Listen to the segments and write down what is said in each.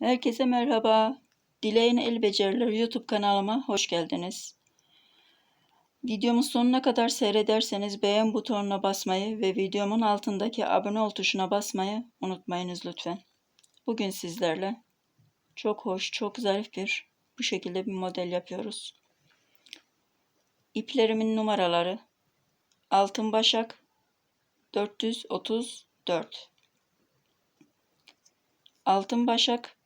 Herkese merhaba. Dileğin El Becerileri YouTube kanalıma hoş geldiniz. Videomun sonuna kadar seyrederseniz beğen butonuna basmayı ve videomun altındaki abone ol tuşuna basmayı unutmayınız lütfen. Bugün sizlerle çok hoş, çok zarif bir bu şekilde bir model yapıyoruz. İplerimin numaraları Altın Başak 434 Altın Başak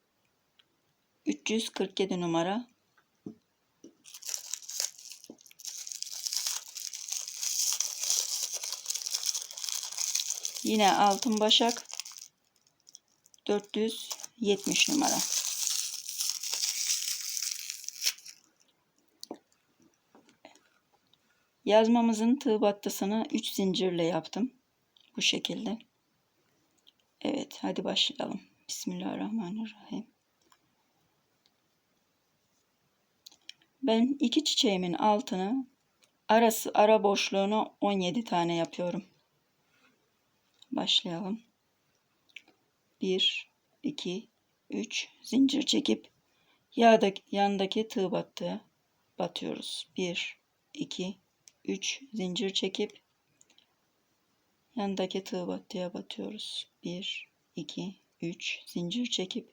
347 numara. Yine altın başak 470 numara. Yazmamızın tığ battısını 3 zincirle yaptım. Bu şekilde. Evet hadi başlayalım. Bismillahirrahmanirrahim. Ben iki çiçeğimin altını arası ara boşluğunu 17 tane yapıyorum. Başlayalım. 1 2 3 zincir çekip yağdaki yandaki tığ battığı batıyoruz. 1 2 3 zincir çekip yandaki tığ battıya batıyoruz. 1 2 3 zincir çekip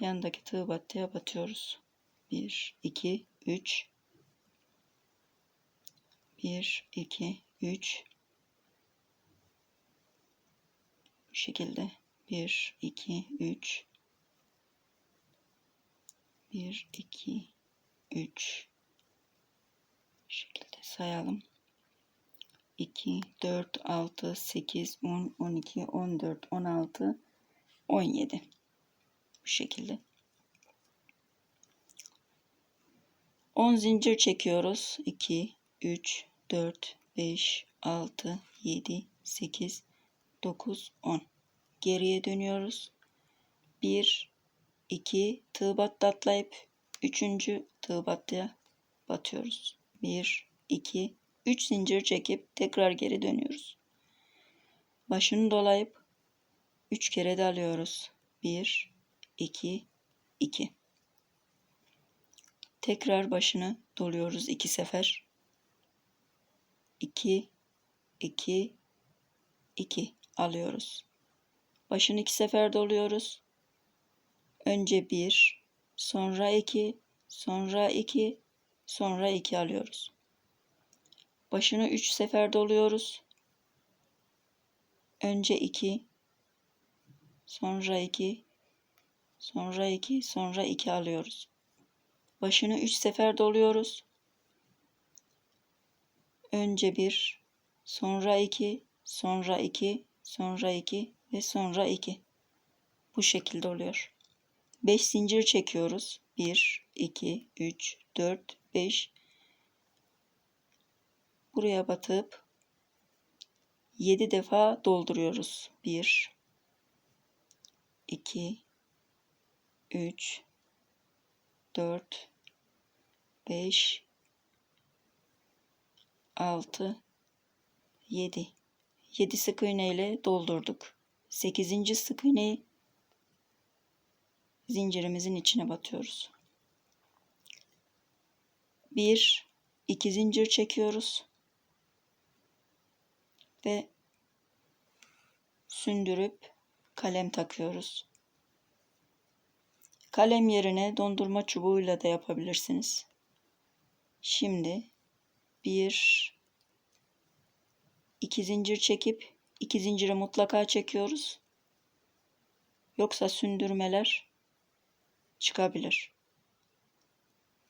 yandaki tığ battıya batıyoruz. 1 2 3 1 2 3 bu şekilde. 1 2 3 1 2 3 bu şekilde sayalım. 2 4 6 8 10 12 14 16 17 bu şekilde 10 zincir çekiyoruz. 2, 3, 4, 5, 6, 7, 8, 9, 10. Geriye dönüyoruz. 1, 2, tığ battı atlayıp 3. tığ battıya batıyoruz. 1, 2, 3 zincir çekip tekrar geri dönüyoruz. Başını dolayıp 3 kere de alıyoruz. 1, 2, 2. Tekrar başını doluyoruz iki sefer. 2 2 2 alıyoruz. Başını iki sefer doluyoruz. Önce bir, sonra iki, sonra iki, sonra iki alıyoruz. Başını üç sefer doluyoruz. Önce iki, sonra iki, sonra iki, sonra iki alıyoruz. Başını üç sefer doluyoruz. Önce bir, sonra iki, sonra iki, sonra iki ve sonra iki. Bu şekilde oluyor. Beş zincir çekiyoruz. Bir, iki, üç, dört, beş. Buraya batıp yedi defa dolduruyoruz. Bir, iki, üç, 4 5 6 7 7 sık iğne ile doldurduk. 8. sık iğneyi zincirimizin içine batıyoruz. 1 2 zincir çekiyoruz. Ve sündürüp kalem takıyoruz. Kalem yerine dondurma çubuğuyla da yapabilirsiniz. Şimdi bir iki zincir çekip iki zinciri mutlaka çekiyoruz. Yoksa sündürmeler çıkabilir.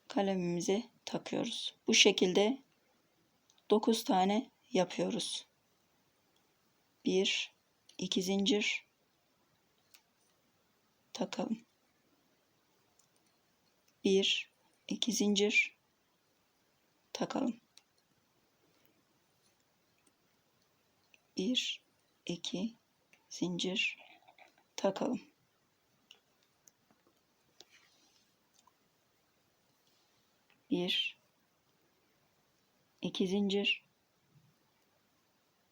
Kalemimize takıyoruz. Bu şekilde 9 tane yapıyoruz. 1 2 zincir takalım. 1 2 zincir takalım. 1 2 zincir takalım. Bir, iki zincir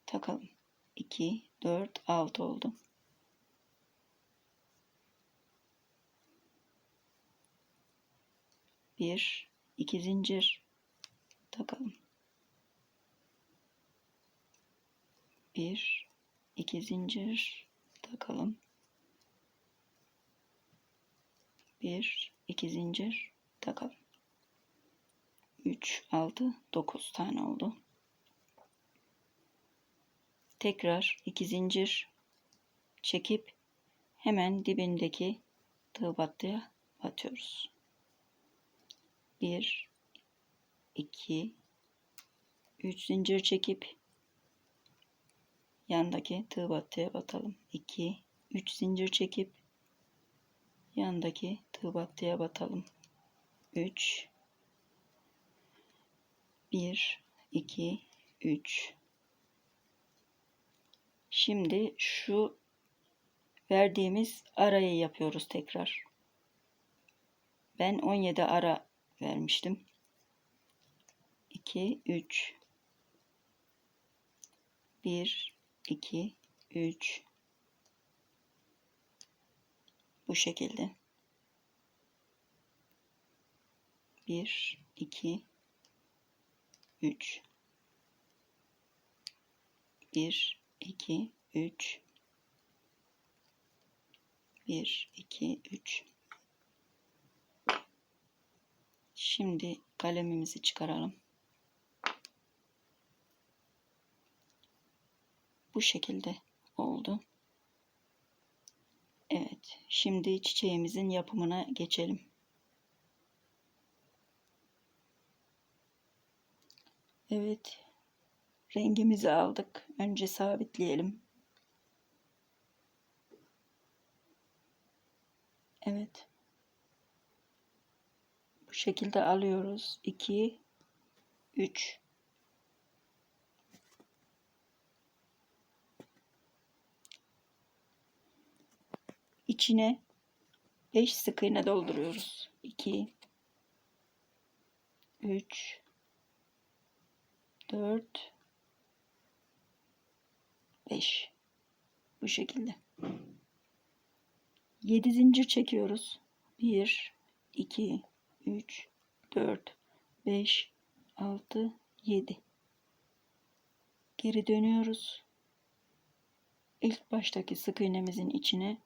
takalım. 2, 4, 6 oldu. Bir, iki zincir takalım. Bir, iki zincir takalım. Bir, iki zincir takalım. 3, 6, 9 tane oldu. Tekrar iki zincir çekip hemen dibindeki tığ battıya batıyoruz. 1 2 3 zincir çekip yandaki tığ battıya batalım. 2 3 zincir çekip yandaki tığ battıya batalım. 3 1 2 3 Şimdi şu verdiğimiz arayı yapıyoruz tekrar. Ben 17 ara vermiştim. 2 3 1 2 3 bu şekilde. 1 2 3 1 2 3 1 2 3 Şimdi kalemimizi çıkaralım. Bu şekilde oldu. Evet, şimdi çiçeğimizin yapımına geçelim. Evet, rengimizi aldık. Önce sabitleyelim. Evet. Şekilde alıyoruz. 2 3 içine 5 sık iğne dolduruyoruz. 2 3 4 5 bu şekilde 7 zincir çekiyoruz 1 2 3 4 5 6 7 geri dönüyoruz. İlk baştaki sık iğnemizin içine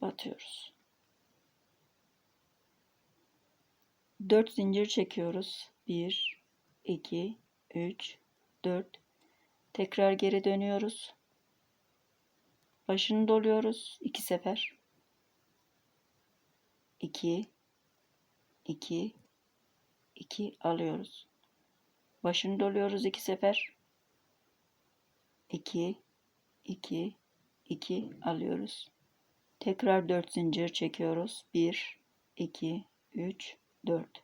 batıyoruz. 4 zincir çekiyoruz. 1 2 3 4 tekrar geri dönüyoruz. Başını doluyoruz. İki sefer. 2 2 2 alıyoruz. Başını doluyoruz iki sefer. 2 2 2 alıyoruz. Tekrar 4 zincir çekiyoruz. 1 2 3 4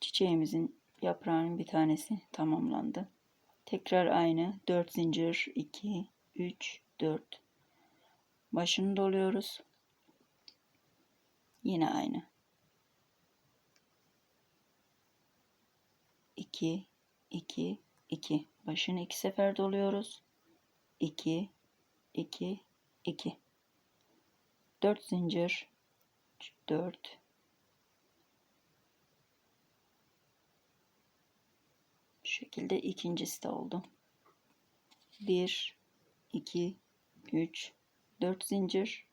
çiçeğimizin yaprağının bir tanesi tamamlandı. Tekrar aynı. 4 zincir. 2 3 4 başını doluyoruz. Yine aynı. 2 2 2 başını iki sefer doluyoruz. 2 2 2 4 zincir. 4 şekilde ikincisi de oldu. 1 2 3 4 zincir.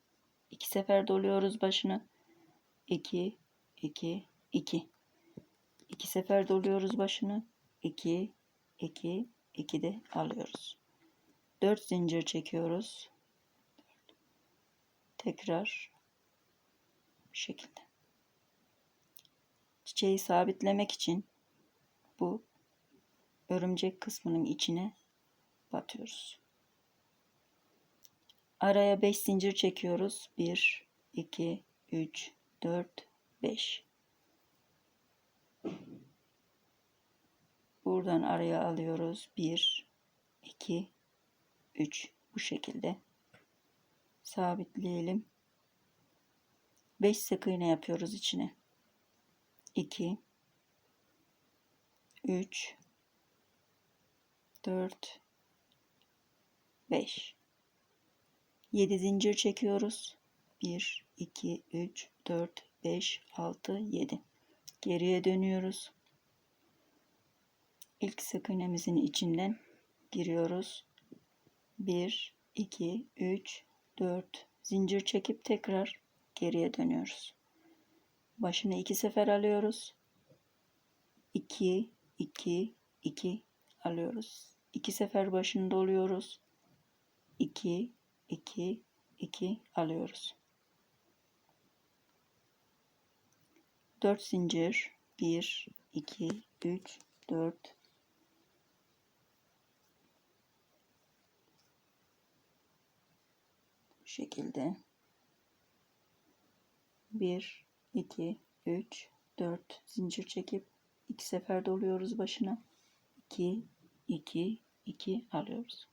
2 sefer doluyoruz başını 2 2 2 2 sefer doluyoruz başını. 2 2 2 de alıyoruz. 4 zincir çekiyoruz. Tekrar bu şekilde. Çiçeği sabitlemek için bu örümcek kısmının içine batıyoruz. Araya 5 zincir çekiyoruz. 1 2 3 4 5 Buradan araya alıyoruz. 1 2 3 bu şekilde sabitleyelim. 5 sık iğne yapıyoruz içine. 2 3 4 5 7 zincir çekiyoruz. 1 2, 3, 4, 5, 6, 7. Geriye dönüyoruz. İlk sık iğnemizin içinden giriyoruz. 1, 2, 3, 4 zincir çekip tekrar geriye dönüyoruz. Başını iki sefer alıyoruz. 2, 2, 2 alıyoruz. İki sefer başını doluyoruz. 2, 2, 2 alıyoruz. 4 zincir. 1 2 3 4 bu şekilde. 1 2 3 4 zincir çekip iki sefer doluyoruz başına. 2 2 2 alıyoruz.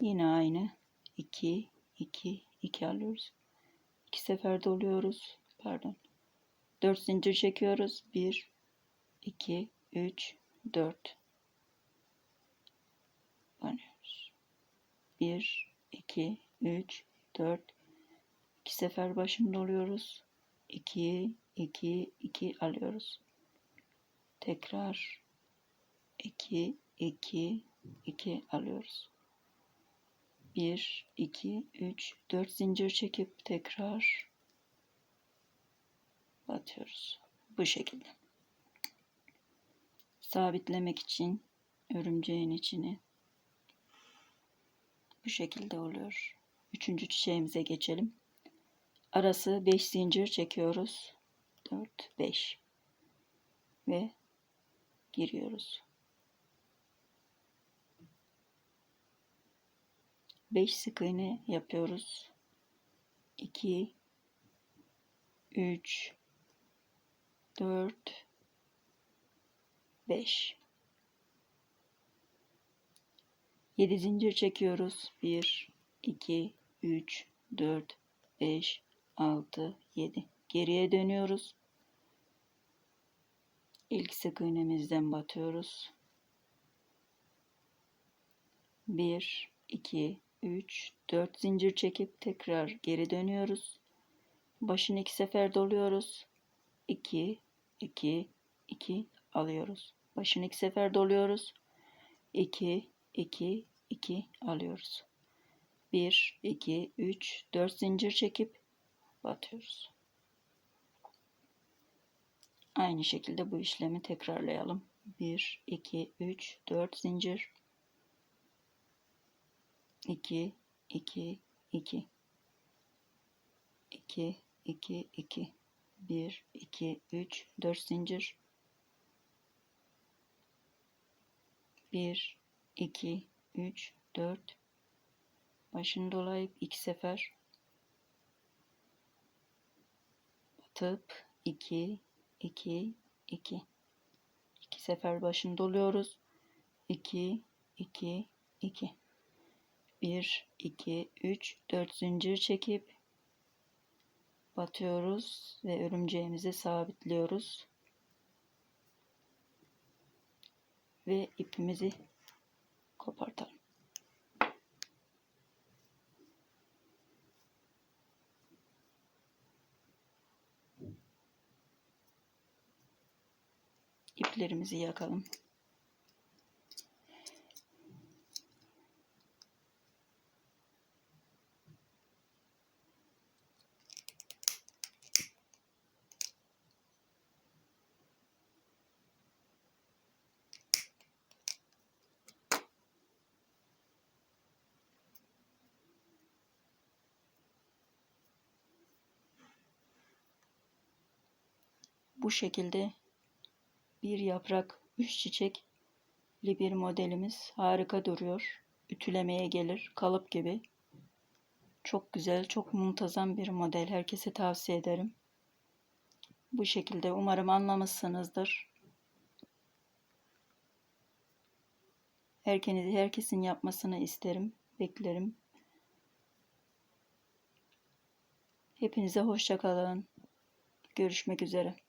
Yine aynı. 2 2 2 alıyoruz. İki sefer doluyoruz. Pardon 4 zincir çekiyoruz. 1 2 3 4 banıyoruz 1 2 3 4 iki sefer başını doluyoruz. 2 2 2 alıyoruz. Tekrar 2 2 2 alıyoruz. 1 2 3 4 zincir çekip tekrar batıyoruz bu şekilde. Sabitlemek için örümceğin içini bu şekilde oluyor. Üçüncü çiçeğimize geçelim. Arası 5 zincir çekiyoruz. 4 5 ve giriyoruz. 5 sık iğne yapıyoruz. 2 3 4 5 7 zincir çekiyoruz. 1 2 3 4 5 6 7 geriye dönüyoruz. İlk sık iğnemizden batıyoruz. 1 2 3 4 zincir çekip tekrar geri dönüyoruz. Başını iki sefer doluyoruz. 2 2 2 alıyoruz. Başını iki sefer doluyoruz. 2 2 2 alıyoruz. 1 2 3 4 zincir çekip batıyoruz. Aynı şekilde bu işlemi tekrarlayalım. 1 2 3 4 zincir. 2 2 2 2 2 2 1 2 3 4 zincir. 1 2 3 4 başını dolayıp iki sefer. Batıp 2 2 2 iki sefer başını doluyoruz. 2 2 2 1 2 3 4 zincir çekip batıyoruz ve örümceğimizi sabitliyoruz. Ve ipimizi kopartalım. İplerimizi yakalım. Bu şekilde bir yaprak, üç çiçekli bir modelimiz harika duruyor. Ütülemeye gelir, kalıp gibi. Çok güzel, çok muntazam bir model. Herkese tavsiye ederim. Bu şekilde umarım anlamışsınızdır. Herkesin, herkesin yapmasını isterim, beklerim. Hepinize hoşça kalın. Görüşmek üzere.